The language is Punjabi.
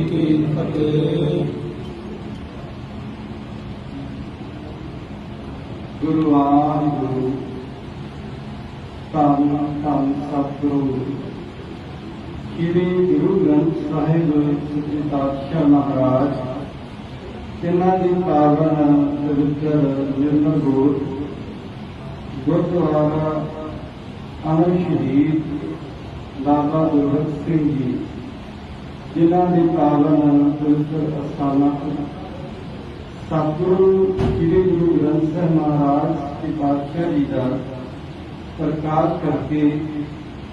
ਕੀ ਫਤਿਹ। ਗੁਰੂ ਵਾਹਿਗੁਰੂ ਧੰਨ ਧੰਨ ਸਤਿਗੁਰੂ। ਸ੍ਰੀ ਗੁਰੂ ਗ੍ਰੰਥ ਸਾਹਿਬ ਸ੍ਰੀ ਪਾਤਸ਼ਾਹ ਮਹਾਰਾਜ ਜਿਨ੍ਹਾਂ ਦੀ ਪਾਵਨ ਪਵਿੱਤਰ ਨਿਰਮਲ ਗੋਤ ਗੁਰਦੁਆਰਾ ਅਮਰ ਸ਼ਹੀਦ ਬਾਬਾ ਗੁਰਬਖਸ਼ ਸਿੰਘ ਜੀ, ਜਿਨ੍ਹਾਂ ਦੇ ਪਾਵਨ ਪਵਿੱਤਰ ਅਸਥਾਨਾਂ ਸਤਿਗੁਰੂ ਸ੍ਰੀ ਗੁਰੂ ਗ੍ਰੰਥ ਸਾਹਿਬ ਮਹਾਰਾਜ ਦੀ ਪਾਤਸ਼ਾਹ ਜੀ ਦਾ ਪ੍ਰਕਾਸ਼ ਕਰਕੇ